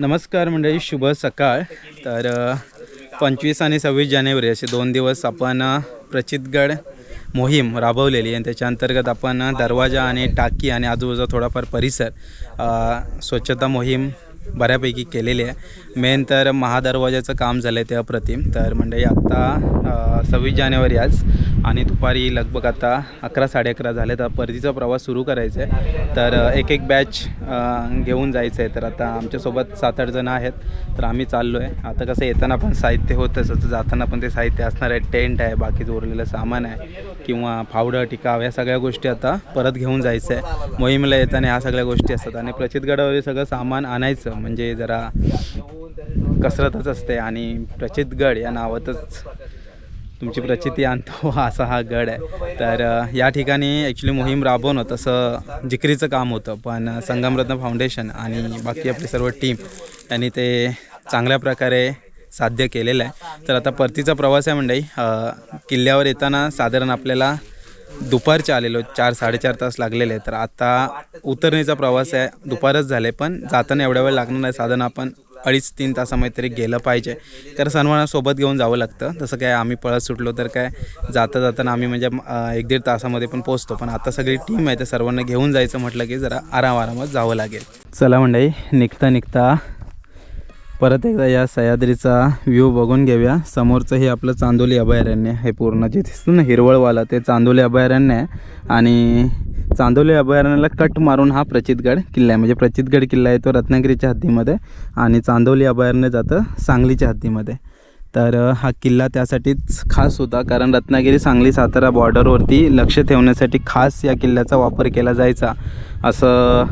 नमस्कार मंडळी शुभ सकाळ. तर पंचवीस आणि सव्वीस जानेवारी असे दोन दिवस आपण प्रचितगड मोहीम राबवलेली आणि त्याच्या अंतर्गत आपण दरवाजा आणि टाकी आणि आजूबाजूचा थोडाफार परिसर स्वच्छता मोहीम बऱ्यापैकी केलेली आहे. मेन तर महादरवाजाचं काम झालं आहे ते अप्रतिम तर मंडळी आत्ता सव्वीस जानेवारी आज आणि दुपारी लगभग आता अकरा साडे अकरा झाले. तर परतीचा प्रवास सुरू करायचा आहे तर एक एक बॅच घेऊन जायचं आहे तर आता आमच्यासोबत सात आठ जणं आहेत. तर आम्ही चाललो आहे आता कसं येताना पण साहित्य होतं तसं जाताना पण ते साहित्य असणार आहे. टेंट आहे बाकीचं उरलेलं सामान आहे किंवा फावडं टिकाव या सगळ्या गोष्टी आता परत घेऊन जायचं आहे मोहिमेला येताना ह्या सगळ्या गोष्टी असतात. आणि प्रचितगडावर सगळं सामान आणायचं. म्हणजे जरा कसरतच असते आणि प्रचितगड या नावातच तुमची प्रचिती आणतो असा हा गड आहे. तर या ठिकाणी ॲक्च्युली मोहीम राबवणं तसं जिकरीचं काम होतं पण संगमरत्न फाउंडेशन आणि बाकी आपली सर्व टीम यांनी ते चांगल्या प्रकारे साध्य केलेलं आहे. तर आता परतीचा प्रवास आहे मंडळी. किल्ल्यावर येताना साधारण आपल्याला दुपारचे आलेलो चार साडेचार तास लागलेले तर आता उतरणीचा प्रवास आहे. दुपारच झाले पण जाताना एवढ्या वेळ लागणार नाही. साधारण आपण अडीच तीन तासामध्ये तरी गेलं पाहिजे. तर सर्वांना सोबत घेऊन जावं लागतं. तसं काय आम्ही पळत सुटलो तर काय जाता जाताना आम्ही म्हणजे एक दीड तासामध्ये पण पोचतो. पण आता सगळी टीम आहे तर सर्वांना घेऊन जायचं म्हटलं की जरा आराम आरामात जावं लागेल. चला मंडळी निघता निघता परत एकदा या सह्याद्रीचा व्ह्यू बघून घेऊया. समोरचं हे आपलं चांदोली अभयारण्य हे पूर्ण जे दिसतं ना हिरवळवाला ते चांदोली अभयारण्य आहे. आणि चांदोली अभयारण्याला कट मारून हा प्रचितगड किल्ला आहे. म्हणजे प्रचितगड किल्ला आहे तो रत्नागिरीच्या हद्दीमध्ये आणि चांदोली अभयारण्य जातं सांगलीच्या हद्दीमध्ये. तर हा किल्ला त्यासाठीच खास होता कारण रत्नागिरी सांगली सातारा बॉर्डरवरती लक्ष ठेवण्यासाठी खास या किल्ल्याचा वापर केला जायचा. असं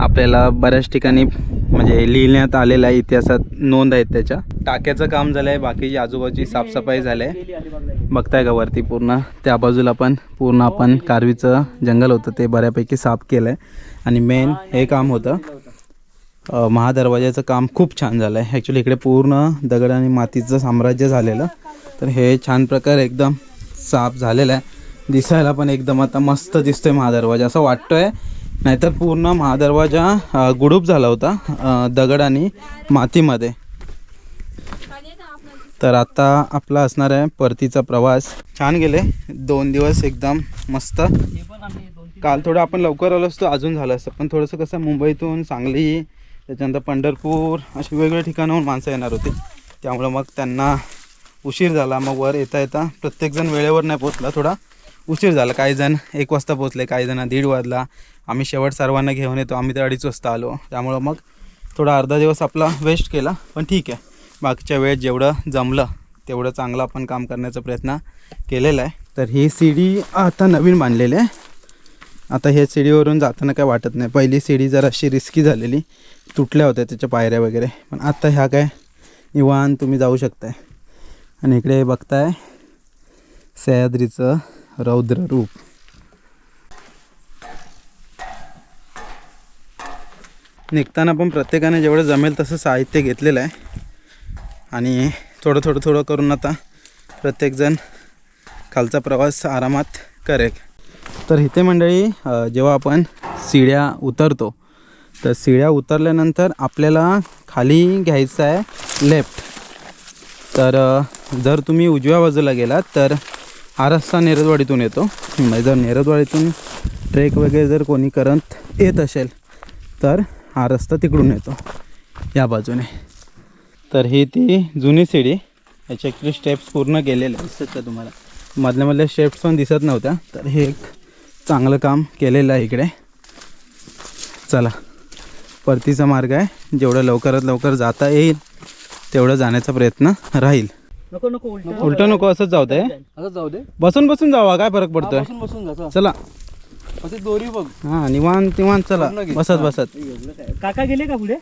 आपल्याला बऱ्याच ठिकाणी म्हणजे लिहिण्यात आलेलं आहे इतिहासात नोंद आहेत त्याच्या. टाक्याचं काम झालं आहे बाकीची आजूबाजूची साफसफाई झाली आहे बघताय का वरती पूर्ण? त्या बाजूला पण पूर्ण आपण कारवीचं जंगल होतं ते बऱ्यापैकी साफ केलं आहे आणि मेन हे काम होतं. महादरवाज्याचं महादरवाजाचं काम खूप छान झालं आहे ॲक्च्युली इकडे पूर्ण दगड आणि मातीचं साम्राज्य झालेलं. तर हे छान प्रकारे एकदम साफ झालेलं आहे. दिसायला पण एकदम आता मस्त दिसतोय महादरवाजा. असं वाटतोय नाहीतर पूर्ण महादरवाजा गुडूप झाला होता दगड आणि मातीमध्ये. तर आता आपला असणार आहे परतीचा प्रवास. छान गेले. दोन दिवस एकदम मस्त. काल थोडं आपण लवकर आलो असतो अजून झालं असतं. पण थोडंसं कसं मुंबईतून सांगली त्याच्यानंतर पंढरपूर अशी वेगवेगळ्या ठिकाणाहून माणसं येणार होती. त्यामुळं मग त्यांना उशीर झाला. मग वर येता येता प्रत्येकजण वेळेवर नाही पोचला थोडा उशीर झाला. काही जण एक वाजता पोचले काही जण दीड वाजला. आम्ही शेवट सर्वांना घेऊन येतो. आम्ही तर अडीच वाजता आलो. त्यामुळं मग थोडा अर्धा दिवस आपला वेस्ट केला. पण ठीक आहे. बाकीच्या वेळेत जेवढं जमलं तेवढं चांगलं आपण काम करण्याचा प्रयत्न केलेला आहे. तर ही सीडी आता नवीन बांधलेली आहे. आता हे सीडीवरून जाताना काय वाटत नाही. पहिली सीडी जरा अशी रिस्की झालेली तुटल्या होत्या त्याच्या पायऱ्या वगैरे. पण आता ह्या काय निवान तुम्ही जाऊ शकताय. आणि इकडे बघताय सह्याद्रीचं रौद्र रूप. निघताना पण प्रत्येकाने जेवढं जमेल तसं साहित्य घेतलेलं आहे. आणि थोडं थोडं थोडं करून आता प्रत्येकजण खालचा प्रवास आरामात करेल. तर इथे मंडळी जेव्हा आपण शिड्या उतरतो तर शिड्या उतरल्यानंतर आपल्याला खाली घ्यायचं आहे लेफ्ट. तर जर तुम्ही उजव्या बाजूला गेलात तर हा रस्ता नेरदवाडीतून येतो. म्हणजे जर नेरदवाडीतून ट्रेक वगैरे जर कोणी करत येत असेल तर हा रस्ता तिकडून येतो या बाजूने. तर ही ती जुनी सीडी याचे ॲक्च्युली स्टेप्स पूर्ण गेलेले दिसत का तुम्हाला? मधल्या मधल्या स्टेप्स पण दिसत नव्हत्या तर हे एक चांगलं काम केलेलं आहे इकडे. चला परतीचा मार्ग आहे जेवढं लवकरात लवकर जाता येईल तेवढं जाण्याचा प्रयत्न राहील. नको नको उलट. नको असंच जाऊ दे. असं जाऊ दे. बसून बसून जावा काय फरक पडतोय? चला. असं दोरी बघ. हां निवांत निवांत चला. पूर्ण घे. बसत बसत. काका गेले का पुढे?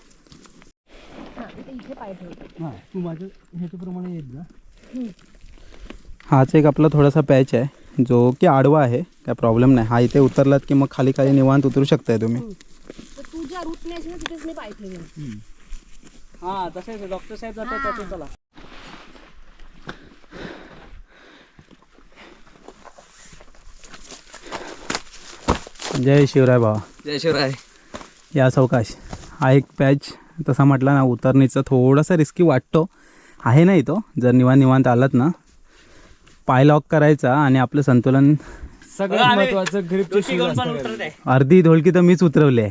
हा तू माझ्या ह्याच्याप्रमाणे येत जा. हाच एक आपला थोडासा पॅच आहे. जो की आडवा आहे. काय प्रॉब्लेम नाही. हा इथे उतरलात की मग खाली खाली निवांत उतरू शकताय तुम्ही. रूटने तिथेच मी पाय ठेवेन. हा तसं डॉक्टर साहेब जातात त्यातून चला. जय शिवराय भावा. जय शिवराय. या सावकाश. हा एक पॅच तसा म्हटला ना उतरणीचा थोडासा रिस्की वाटतो. आहे नाही तो जर निवांत निवांत आलात ना पाय लॉक करायचा आणि आपलं संतुलन सगळ्यात महत्वाचं असतात अर्धी ढोलकी तर मीच उतरवली आहे.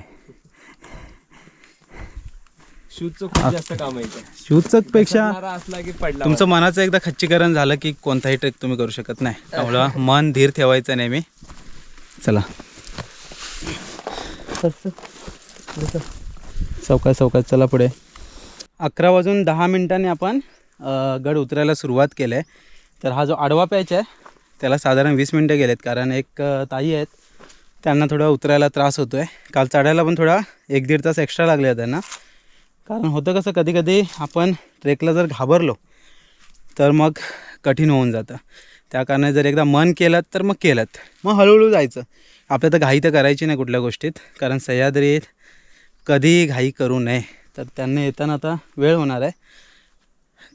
शूजचं खूप जास्त काम आहे. शूजचं पेक्षा पडणारा असला की पडला तुमचं मनाचं एकदा खच्चीकरण झालं की कोणताही ट्रेक तुम्ही करू शकत नाही. त्यामुळं मन धीर ठेवायचं नेहमी. चला. चौकात चौकात चला पुढे. अकरा वाजून दहा मिनिटांनी आपण गड उतरायला सुरुवात केली आहे तर हा जो आडवा पॅच आहे त्याला साधारण वीस मिनटं गेलेत. कारण एक ताई आहेत त्यांना थोडा उतरायला त्रास होतो आहे काल चढायला पण थोडा एक दीड तास एक्स्ट्रा लागले आहेत त्यांना कारण होतं कसं कधी कधी आपण ट्रेकला जर घाबरलो तर मग कठीण होऊन जातं. त्या कारणाने जर एकदा मन केलं तर मग केलं मग हळूहळू जायचं. आपल्या तर घाई तर करायची नाही कुठल्या गोष्टीत. कारण सह्याद्रीत कधीही घाई करू नये. तर त्यांना येताना आता वेळ होणार आहे.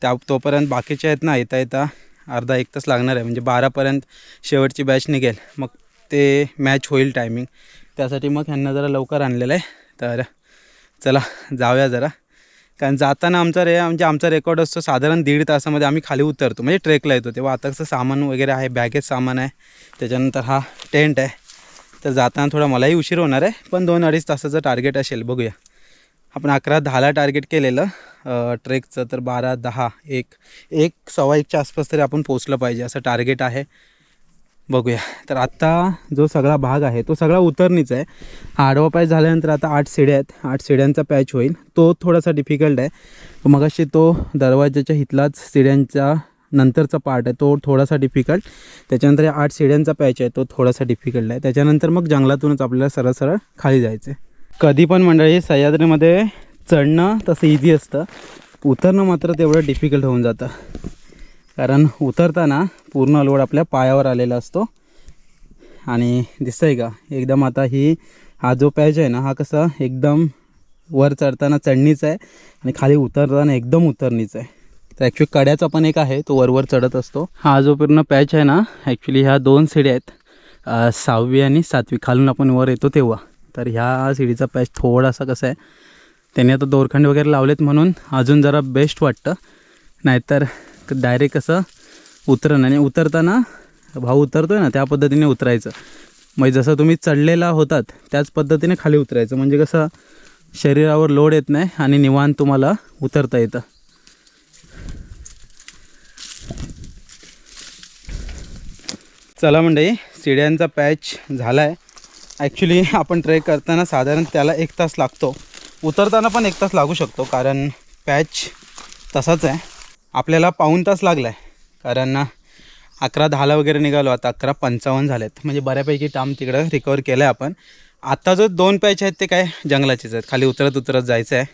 त्या तोपर्यंत बाकीचे आहेत ना येता येता अर्धा एक तास लागणार आहे. म्हणजे बारापर्यंत शेवटची बॅच निघेल. मग ते मॅच होईल टायमिंग त्यासाठी मग ह्यांना जरा लवकर आणलेलं आहे. तर चला जाऊया जरा. कारण जाताना आमचा रे म्हणजे आमचा रेकॉर्ड असतो साधारण दीड तासामध्ये आम्ही खाली उतरतो. म्हणजे ट्रेकला येतो. तेव्हा आता कसं सामान वगैरे आहे बॅगेत सामान आहे. त्याच्यानंतर हा टेंट आहे. तर जाताना थोडा मलाही उशीर होणार आहे पण दोन अडीच तासाचं टार्गेट असेल बघूया. आपण अकरा दहाला टार्गेट केलेलं ट्रेकचं तर बारा दहा एक एक सव्वा एकच्या आसपास तरी आपण पोचलं पाहिजे असं टार्गेट आहे. बघूया. तर आत्ता जो सगळा भाग आहे तो सगळा उतरणीचा आहे. हा आडवा पॅच झाल्यानंतर आता आठ शिड्या आहेत. आठ शिड्यांचा पॅच होईल. तो थोडासा डिफिकल्ट आहे. मग तो दरवाजाच्या हितलाच शिड्यांचा नंतरचा पार्ट आहे तो थोडासा डिफिकल्ट त्याच्यानंतर या आठ शिड्यांचा पॅच आहे तो थोडासा डिफिकल्ट आहे. त्याच्यानंतर मग जंगलातूनच आपल्याला सरळ सरळ खाली जायचं आहे कधी पण मंडळी सह्याद्रीमध्ये चढणं तसं इझी असतं. उतरणं मात्र तेवढं डिफिकल्ट होऊन जातं. कारण उतरताना पूर्ण लोड आपल्या पायावर आलेला असतो. आणि दिसतं आहे का? एकदम आता ही हा जो पॅच आहे ना हा कसा एकदम वर चढताना चढणीचा आहे आणि खाली उतरताना एकदम उतरणीचा आहे. तर ॲक्च्युली कड्याचा पण एक आहे तो वरवर चढत असतो. हा जो पूर्ण पॅच आहे ना ॲक्च्युली ह्या दोन सिड्या आहेत. सहावी आणि सातवी. खालून आपण वर येतो तेव्हा. तर ह्या सिडीचा पॅच थोडासा कसा आहे त्याने आता दोरखंड वगैरे लावलेत म्हणून अजून जरा बेस्ट वाटतं. नाहीतर डायरेक्ट असं उतरणं. आणि उतरताना भाऊ उतरतो आहे ना त्या पद्धतीने उतरायचं. म्हणजे जसं तुम्ही चढलेला होतात त्याच पद्धतीने खाली उतरायचं. म्हणजे कसं शरीरावर लोड येत नाही आणि निवांत तुम्हाला उतरता येतं. चला मंडळी शिड्यांचा पॅच झाला आहे ॲक्च्युली आपण ट्रेक करताना साधारण त्याला एक तास लागतो. उतरताना पण एक तास लागू शकतो कारण पॅच तसाच आहे. आपल्याला पाऊण तास लागला आहे कारण अकरा दहाला वगैरे निघालो आता अकरा पंचावन्न झालेत. म्हणजे बऱ्यापैकी टाम तिकडं रिकवर केलं आहे आपण. आत्ता जो दोन पॅच आहेत ते काय जंगलाचेच आहेत. खाली उतरत उतरत जायचं आहे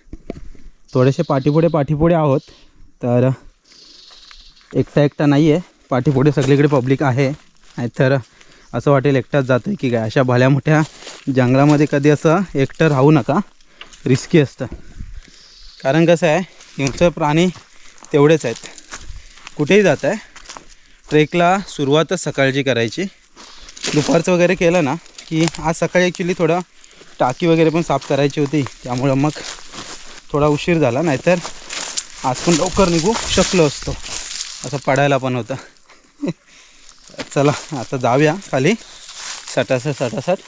थोडेसे पाठीपुढे पाठीपुढे आहोत तर एकटा एकटा नाही आहे पाठीपुढे सगळीकडे पब्लिक आहे. नाहीतर असं वाटेल एकटाच जातो की काय? अशा भल्या मोठ्या जंगलामध्ये कधी असं एकटं राहू नका. रिस्की असतं. कारण कसं आहे हिंसर प्राणी तेवढेच आहेत. कुठेही जात आहे. ट्रेकला सुरुवातच सकाळची करायची. दुपारचं वगैरे केलं ना की आज सकाळी ॲक्च्युली थोडं टाकी वगैरे पण साफ करायची होती. त्यामुळं मग थोडा उशीर झाला. नाहीतर आज पण लवकर निघू शकलो असतो. असं पडायला पण होतं. चला आता जाऊया खाली. सटासट सटासट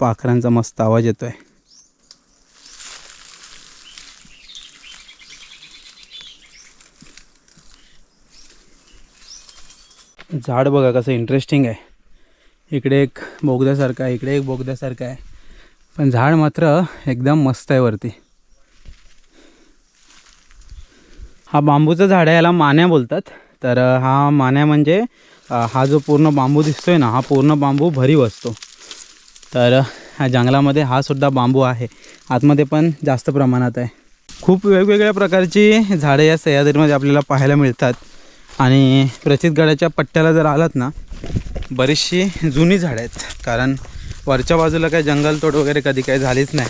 पाखरांचा मस्त आवाज येतोय. झाड बघा कसं इंटरेस्टिंग आहे. इकडे एक बोगद्यासारखं आहे इकडे एक बोगद्यासारखं आहे. पण झाड मात्र एकदम मस्त आहे वरती. हा बांबूचं झाड आहे याला मान्या बोलतात. तर हा मान्या म्हणजे हा जो पूर्ण बांबू दिसतो आहे ना हा पूर्ण बांबू भरीव असतो. तर ह्या जंगलामध्ये हा सुद्धा बांबू आहे. आतमध्ये पण जास्त प्रमाणात आहे. खूप वेगवेगळ्या प्रकारची झाडे या सह्याद्रीमध्ये आपल्याला पाहायला मिळतात. आणि प्रचितगडाच्या पट्ट्याला जर आलात ना बरीचशी जुनी झाडं आहेत. कारण वरच्या बाजूला काही जंगलतोड वगैरे कधी काही झालीच नाही.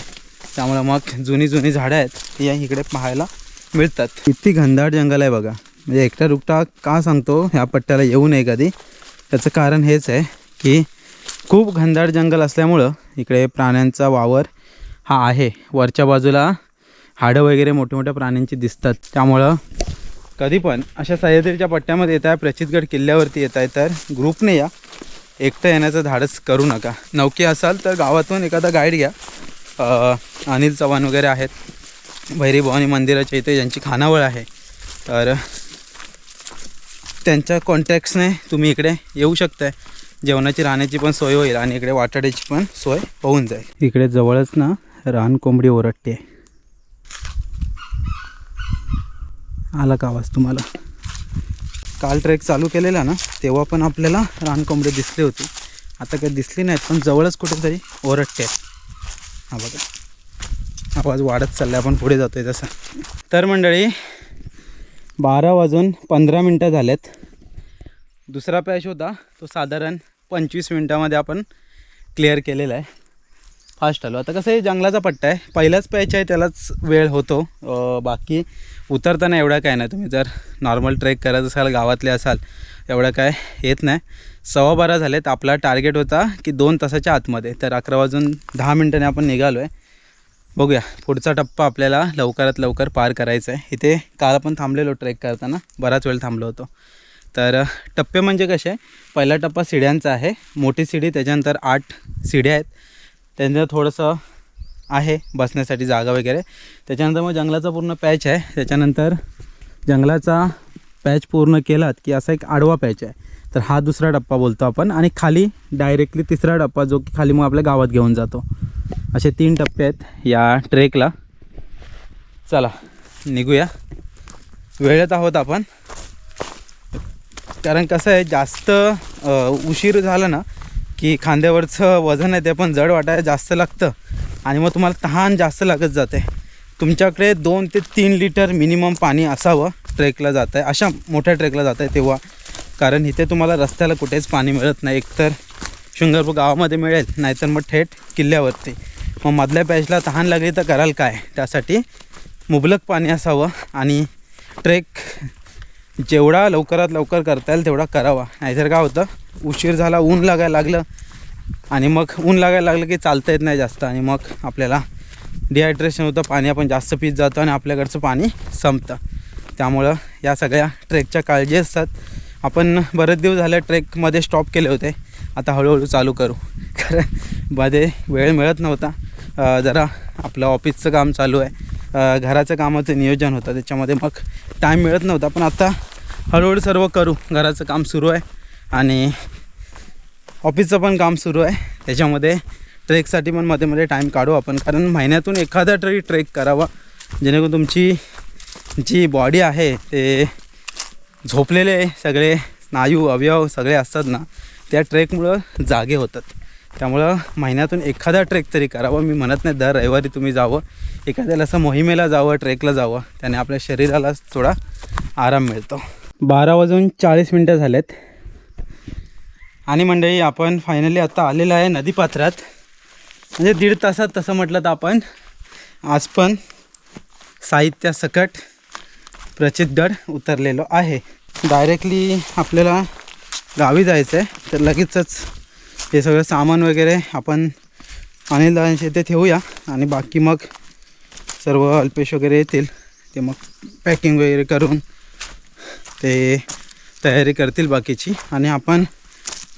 त्यामुळं मग जुनी जुनी झाडं आहेत ती या इकडे पाहायला मिळतात. किती घनदाट जंगल आहे बघा. म्हणजे एकटा रुकटा का सांगतो? ह्या पट्ट्याला येऊ नये कधी. त्याचं कारण हेच आहे की खूप घनदाट जंगल असल्यामुळं इकडे प्राण्यांचा वावर हा आहे. वरच्या बाजूला हाडं वगैरे मोठ्या मोठ्या प्राण्यांची दिसतात. त्यामुळं कधी पण अशा सह्याद्रीच्या पट्ट्यामध्ये येत आहे प्रचितगड किल्ल्यावरती येत आहे तर ग्रुपने या. एकटं येण्याचं धाडस करू नका. नौकी असाल तर गावातून एखादा गाईड घ्या. अनिल चव्हाण वगैरे आहेत. भैरी भवानी मंदिराच्या इथे ज्यांची खानावळ आहे तर त्यांच्या कॉन्टॅक्ट्सने तुम्ही इकडे येऊ शकताय. जेवणाची राहण्याची पण सोय होईल आणि इकडे वाटाड्याची पण सोय होऊन जाईल. इकडे जवळच ना रान कोंबडी ओरडते. आला का आवाज तुम्हाला? काल ट्रेक चालू केलेला ना तेव्हा पण आपल्याला रान कोंबडी दिसली होती. आता काही दिसली नाहीत पण जवळच कुठेतरी ओरडते. हा बघा. आवाज वाढत चालला आपण पुढे जातोय तसा. तर मंडळी बारा वाजून पंधरा मिनटं झालेत. दुसरा पॅच होता तो साधारण पंचवीस मिनटामध्ये आपण क्लिअर केलेला आहे. फास्ट आलो. आता कसं आहे जंगलाचा पट्टा आहे. पहिलाच पॅच आहे त्यालाच वेळ होतो. बाकी उतरताना एवढा काय नाही. तुम्ही जर नॉर्मल ट्रेक करत असाल गावातले असाल एवढं काय येत नाही. सव्वा बारा झालेत. आपला टार्गेट होता की दोन तासाच्या आतमध्ये. तर अकरा वाजून दहा मिनटाने आपण निघालो आहे बघूया पुढचा टप्पा आपल्याला लवकरात लवकर पार करायचा आहे. इथे काल आपण थांबलेलो ट्रेक करताना बराच वेळ थांबलो होतो. तर टप्पे म्हणजे कसे आहे? पहिला टप्पा शिड्यांचा आहे. मोठी शिडी त्याच्यानंतर आठ शिड्या आहेत. त्यांचं थोडंसं आहे बसण्यासाठी जागा वगैरे. त्याच्यानंतर मग जंगलाचा पूर्ण पॅच आहे. त्याच्यानंतर जंगलाचा पॅच पूर्ण केलात की असा एक आडवा पॅच आहे. तर हा दुसरा टप्पा बोलतो आपण. आणि खाली डायरेक्टली तिसरा टप्पा जो की खाली मग आपल्या गावात घेऊन जातो. असे तीन टप्पे आहेत या ट्रेकला चला निघूया. वेळेत आहोत आपण. कारण कसं आहे जास्त उशीर झाला ना की खांद्यावरचं वजन आहे ते पण जड वाटायला जास्त लागतं. आणि मग तुम्हाला तहान जास्त लागत जाते. तुमच्याकडे दोन ते तीन लिटर मिनिमम पाणी असावं ट्रेकला जात आहे अशा मोठ्या ट्रेकला जात आहे तेव्हा. कारण इथे तुम्हाला रस्त्याला कुठेच पाणी मिळत नाही. एकतर शृंगरपूर गावामध्ये मिळेल नाहीतर मग थेट किल्ल्यावरती. मग मधल्या पॅचला तहान लागली तर कराल काय? त्यासाठी मुबलक पाणी असावं आणि ट्रेक जेवढा लवकरात लवकर करता येईल तेवढा करावा. नाहीतर काय होतं? उशीर झाला ऊन लागायला लागलं आणि मग ऊन लागायला लागलं की चालता येत नाही जास्त आणि मग आपल्याला डिहायड्रेशन होतं पाणी आपण जास्त पीत जातो आणि आपल्याकडचं पाणी संपतं. त्यामुळं या सगळ्या ट्रेकच्या काळजी असतात. आपण बरेच दिवस झाले ट्रेकमध्ये स्टॉप केले होते. आता हळूहळू चालू करू. कारण मध्ये वेळ मिळत नव्हता. जरा आपलं ऑफिसचं काम चालू आहे. घराचं कामाचं नियोजन होतं. त्याच्यामध्ये मग टाईम मिळत नव्हता. पण आता हळूहळू सर्व करू. घराचं काम सुरू आहे. आणि ऑफिसचं पण काम सुरू आहे. त्याच्यामध्ये ट्रेकसाठी पण मध्ये मध्ये टाईम काढू आपण. कारण महिन्यातून एखादा तरी ट्रेक करावा. जेणेकरून तुमची जी बॉडी आहे ते झोपलेले सगळे स्नायू अवयव सगळे असतात ना त्या ट्रेकमुळं जागे होतात. त्यामुळं महिन्यातून एखादा ट्रेक तरी करावा. मी म्हणत नाही दर रविवारी तुम्ही जावं. एखाद्याला असं मोहिमेला जावं ट्रेकला जावं त्याने आपल्या शरीराला थोडा आराम मिळतो. बारा वाजून चाळीस मिनटं झालेत. आणि मंडळी आपण फायनली आता आलेलं आहे नदीपात्रात. म्हणजे दीड तासात तसं म्हटलं तर आपण आज पण साहित्यासकट प्रचितगड उतरलेलो आहे. डायरेक्टली आपल्याला गावी जायचं आहे तर लगेचच हे सगळं सामान वगैरे आपण अनिल दादांच्या इथे ठेवूया. आणि बाकी मग सर्व अल्पेश वगैरे येतील. ते मग पॅकिंग वगैरे करून ते तयारी करतील बाकीची. आणि आपण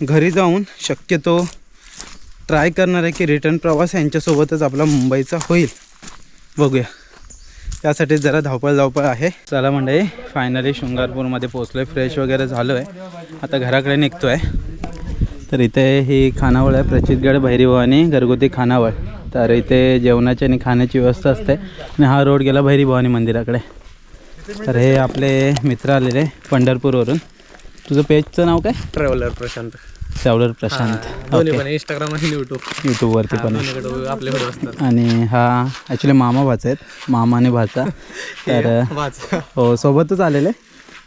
घरी जाऊन शक्यतो ट्राय करणार आहे की रिटर्न प्रवास यांच्यासोबतच आपला मुंबईचा होईल. बघूया. त्यासाठी जरा धावपळ धावपळ आहे. चला मंडळी फायनली शृंगारपूरमध्ये पोचलो आहे फ्रेश वगैरे झालो आहे आता घराकडे निघतो आहे तर इथे ही खानावळ आहे प्रचितगड भैरीभवानी घरगुती खानावळ. तर इथे जेवणाची आणि खाण्याची व्यवस्था असते. आणि हा रोड गेला भैरीभवानी मंदिराकडे. तर हे आपले मित्र आलेले पंढरपूरवरून. तुझं पेजचं नाव काय? ट्रॅव्हलर प्रशांत. ट्रॅव्हलर प्रशांत. दोन्ही ओके पण इंस्टाग्राम आणि युट्यूब यूट्यूबवरती पण. आपले व्हिडिओ असतात. आणि हा ॲक्च्युली मामा भाचा आहेत. मामा आणि भाचा. तर हो सोबतच आलेले.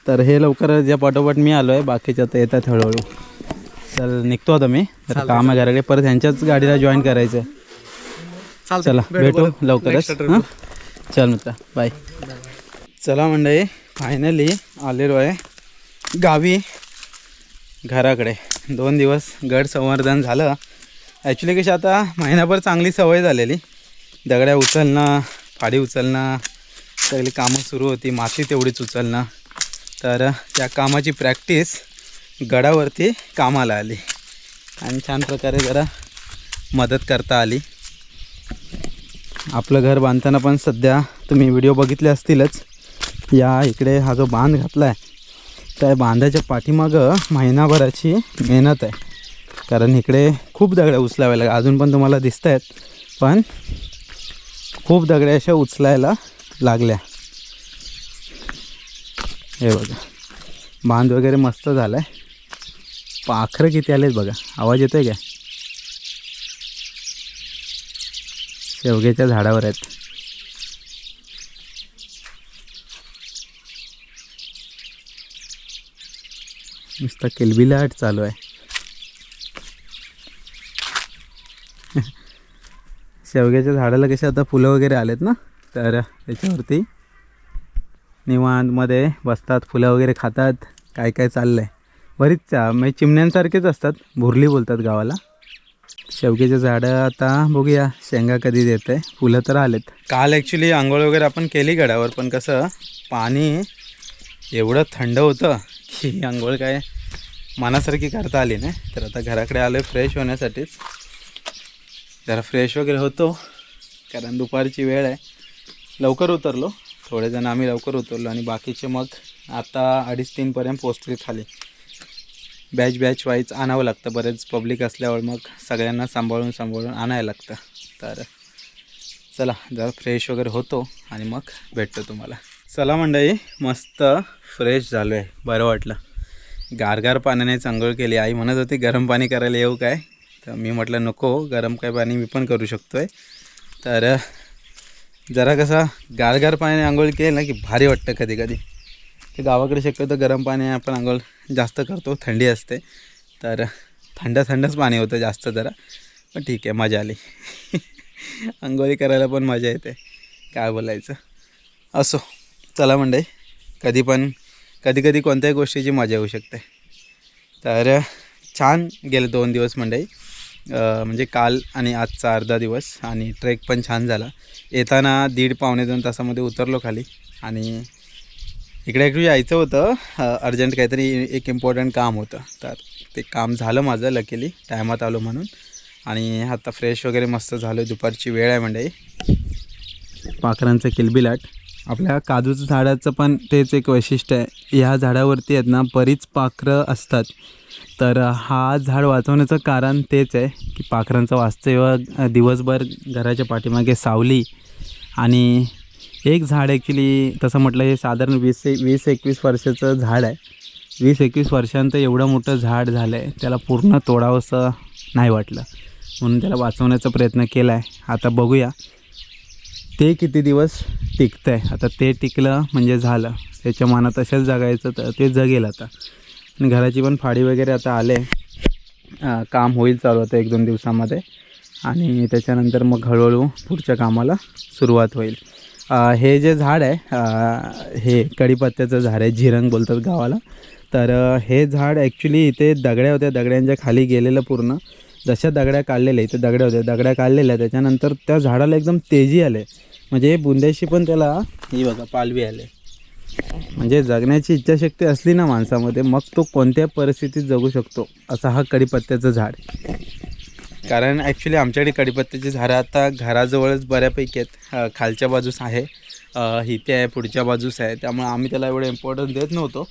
तर हे लवकर ज्या पाठोपाठ मी आलो आहे बाकीच्या तर येतात हळूहळू. चल निघतो आता मी. तर काम आहे घराकडे परत ह्यांच्याच गाडीला जॉईन करायचं आहे चला भेटू लवकरच. हां? चल मित्र. बाय चला मंडळी फायनली आलेलो आहे. गावी. घराकडे. दोन दिवस गड संवर्धन झालं. ॲक्च्युली कशी आता महिनाभर चांगली सवय झालेली. दगड्या उचलणं फाडी उचलणं सगळी कामं सुरू होती माती तेवढीच उचलणं. तर त्या कामाची प्रॅक्टिस गडावरती कामाला आली. आणि छान प्रकारे जरा मदत करता आली. आपलं घर बांधताना पण सध्या तुम्ही व्हिडिओ बघितले असतीलच. या इकडे हा जो बांध घातला आहे त्या बांधाच्या पाठीमागं महिनाभराची मेहनत आहे. कारण इकडे खूप दगड्या उचलाव्या लागल्या अजून पण तुम्हाला दिसत आहेत पण खूप दगड्या अशा उचलायला लागल्या. हे बघा बांध वगैरे मस्त झाला आहे पाखरं किती आलेत बघा आवाज येतोय का शेवग्याच्या झाडावर आहेत. नुसता किलबिलाट चालू आहे. शेवग्याच्या झाडाला कसे आता फुलं वगैरे आलेत ना? तर त्याच्यावरती निवांतमध्ये बसतात फुलं वगैरे खातात काय काय चाललं आहे बरीच चा- म्हणजे चिमण्यांसारखेच असतात भुरली बोलतात गावाला. शेवग्याचे झाडं आता बघूया शेंगा कधी देत. आहे फुलं तर आलेत. काल ॲक्च्युली आंघोळ वगैरे आपण केली गडावर पण कसं पाणी एवढं थंड होतं की आंघोळ काय मनासारखी करता आली नाही. तर आता घराकडे आलो आहे फ्रेश होण्यासाठीच. जरा फ्रेश वगैरे होतो कारण दुपारची वेळ आहे. लवकर उतरलो. थोडेजण आम्ही लवकर उतरलो आणि बाकीचे मग आता अडीच तीनपर्यंत पोचतील खाली. बॅच बॅच वाईज आणावं लागतं. बरेच पब्लिक असल्यावर मग सगळ्यांना सांभाळून सांभाळून आणायला लागतं. तर चला जरा फ्रेश वगैरे होतो आणि मग भेटतो तुम्हाला. चला मंडळी मस्त फ्रेश झालो आहे बरं वाटलं. गारगार पाण्याने आंघोळ केली. आई म्हणत होती गरम पाणी करायला येऊ काय? तर मी म्हटलं नको गरम काय पाणी मी पण करू शकतो आहे तर जरा कसा गारगार पाण्याने आंघोळ केली ना की भारी वाटतं कधी कधी ते गावाकडे शक्यतो गरम पाणी आपण आंघोळ जास्त करतो थंडी असते. तर थंड थंडच पाणी होतं जास्त जरा. पण ठीक आहे मजा आली. आंघोळी करायला पण मजा येते. काय बोलायचं? असो. चला मंडई कधी पण कधी कधी कोणत्याही गोष्टीची मजा येऊ शकते. तर छान गेले दोन दिवस मंडई म्हणजे काल आणि आजचा अर्धा दिवस आणि ट्रेक पण छान झाला. येताना दीड पावणे दोन तासामध्ये उतरलो खाली आणि इकडे ॲक्च्युली यायचं होतं. अर्जंट काहीतरी एक इम्पॉर्टंट काम होतं. तर ते काम झालं माझं लकीली टायमात आलो म्हणून. आणि आता फ्रेश वगैरे मस्त झालं दुपारची वेळ आहे म्हणजे पाखरांचं किलबिलाट. आपल्या काजूचं झाडाचं पण तेच एक वैशिष्ट्य आहे. ह्या झाडावरती आहेत ना बरीच पाखरं असतात. तर हा झाड वाचवण्याचं कारण तेच आहे की पाखरांचं वास्तव्य दिवसभर घराच्या पाठीमागे सावली आणि एक झाड ॲक्च्युली तसं म्हटलं हे साधारण वीस वीस एकवीस वर्षाचं झाड आहे. वीस एकवीस वर्षांत एवढं मोठं झाड झालं आहे त्याला पूर्ण तोडावंसं नाही वाटलं. म्हणून त्याला वाचवण्याचा प्रयत्न केला आहे आता बघूया. ते किती दिवस टिकतं आहे आता ते टिकलं म्हणजे झालं. त्याच्या मनात असेल जगायचं तर ते जगेल आता. आणि घराची पण फाडी वगैरे आता आले. काम होईल चालू आता एक दोन दिवसामध्ये. आणि त्याच्यानंतर मग हळूहळू पुढच्या कामाला सुरुवात होईल. हे जे झाड आहे हे कढीपत्त्याचं झाड आहे झिरंग बोलतात गावाला. तर हे झाड ॲक्च्युली इथे दगड्या होत्या. दगड्यांच्या खाली गेलेलं पूर्ण. जशा दगड्या काढलेल्या इथे दगड्या होत्या. दगड्या काढलेल्या त्याच्यानंतर त्या झाडाला एकदम तेजी आले. म्हणजे बुंद्याशी पण त्याला ही बघा पालवी आले. म्हणजे जगण्याची इच्छाशक्ती असली ना माणसामध्ये मग तो कोणत्या परिस्थितीत जगू शकतो? असा हा कडीपत्त्याचं झाड कारण ॲक्च्युली आमच्याकडे कडीपत्त्याची झाडं आता घराजवळच बऱ्यापैकी आहेत. खालच्या बाजूस आहे. इथे आहे पुढच्या बाजूस आहे. त्यामुळे आम्ही त्याला एवढं इम्पॉर्टन्स देत नव्हतो.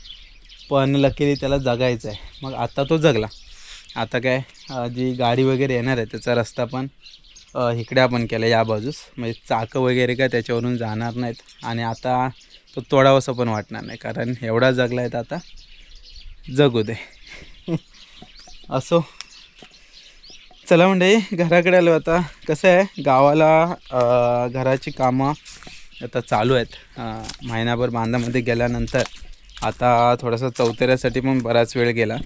पण लकीली त्याला जगायचं आहे मग आता तो जगला. आता काय जी गाडी वगैरे येणार आहे त्याचा रस्ता पण इकडे आपण केलं या बाजूस. म्हणजे चाकं वगैरे काय त्याच्यावरून जाणार नाहीत. आणि आता तो तोडावंसं पण वाटणार नाही कारण एवढा जगला आहे तर आता. जगू दे. असो. चला म्हणजे घराकडे आलो आता. कसं आहे? गावाला घराची कामं आता चालू आहेत. महिनाभर बांधामध्ये गेल्यानंतर आता थोडासा चौतऱ्यासाठी पण बराच वेळ गेला.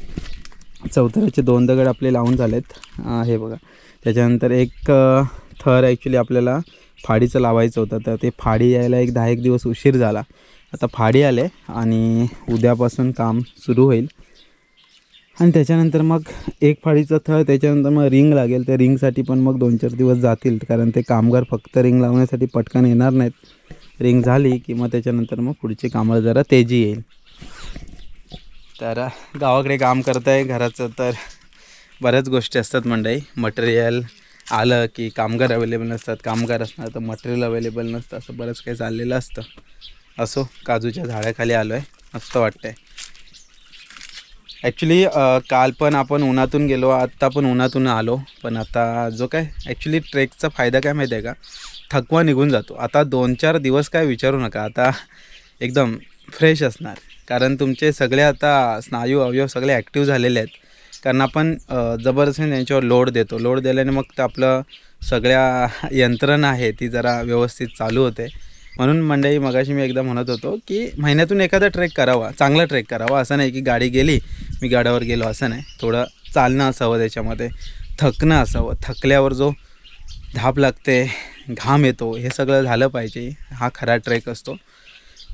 चौथऱ्याचे दोन दगड आपले लावून झालेत. हे बघा. त्याच्यानंतर एक थर ॲक्च्युली आपल्याला फाडीचं लावायचं होतं. तर ते फाडी यायला एक दहा एक दिवस उशीर झाला. आता फाडी आले आणि उद्यापासून काम सुरू होईल. आणि त्याच्यानंतर मग एक फाडीचं थर त्याच्यानंतर मग रिंग लागेल. त्या रिंगसाठी पण मग दोन चार दिवस जातील. कारण ते कामगार फक्त रिंग लावण्यासाठी पटकन येणार नाहीत. रिंग झाली की मग त्याच्यानंतर मग पुढची कामाला जरा तेजी येईल. तर गावाकडे काम करत आहे घराचं तर बऱ्याच गोष्टी असतात मंडई. मटेरियल आलं की कामगार अवेलेबल नसतात कामगार असणार तर मटेरियल अवेलेबल नसतं असं बरंच काही चाललेलं असतं. असो काजूच्या झाडाखाली आलो आहे मस्त वाटतं आहे ॲक्च्युली काल पण आपण उन्हातून गेलो आत्ता पण उन्हातून आलो पण आता जो काय ॲक्च्युली ट्रेकचा फायदा काय माहिती आहे का? थकवा निघून जातो. आता दोन चार दिवस काय विचारू नका. आता एकदम फ्रेश असणार. कारण तुमचे सगळे आता स्नायू अवयव सगळे ॲक्टिव्ह झालेले आहेत. कारण आपण जबरदस्तीने त्यांच्यावर लोड देतो. लोड दिल्याने मग ते आपलं सगळ्या यंत्रणा आहे ती जरा व्यवस्थित चालू होते. म्हणून मंडळी मगाशी मी एकदा म्हणत होतो की महिन्यातून एखादा ट्रेक करावा चांगला ट्रेक करावा. असं नाही की गाडी गेली मी गाड्यावर गेलो असं नाही. थोडं चालणं असावं त्याच्यामध्ये थकणं असावं. थकल्यावर जो धाप लागते घाम येतो हे सगळं झालं पाहिजे. हा खरा ट्रेक असतो.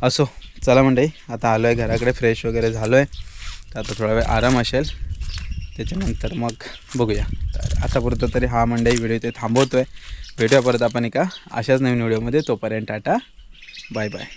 असो चला मंडळी आता आलो आहे घराकडे फ्रेश वगैरे झालो आहे तर आता थोडा वेळ आराम असेल. त्याच्यानंतर मग बघूया. तर आतापुरतं तरी हा मंडळी व्हिडिओ ते थांबवतो आहे भेटूया परत आपण एका अशाच नवीन व्हिडिओमध्ये. तोपर्यंत टाटा. Bye bye.